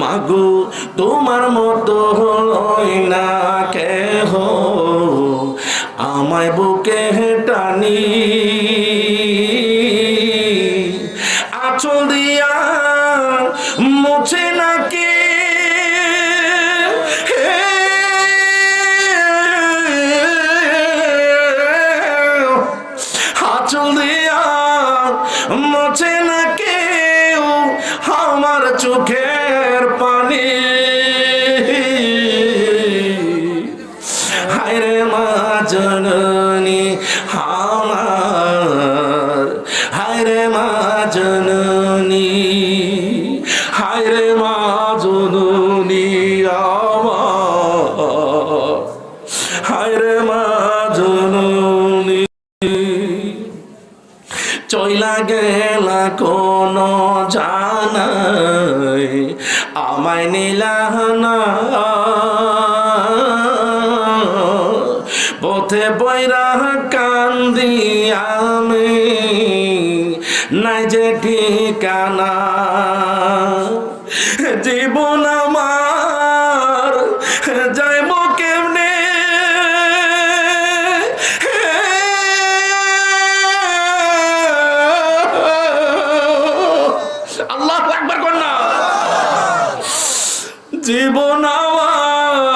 মাগো, তোমার মতো হলই না কেহ। আমায় বুকে টানি। আচল দিয়া মুছে নাকি? আচল দিয়া মোছে না কেউ আমার চোখের হায়রে মা জননী আমার হায়রে মা জননী হায়রে মা জননী আমার হায়রে মা জননী। চইলা গেলা কোন জানাই, আমায় নিলাহানা পথে বৈরা কান্দি আমি, নাই যে ঠিকানা। জীবন আমার যাইব কেমনে? আল্লাহ একবার কর না। জীবন আমার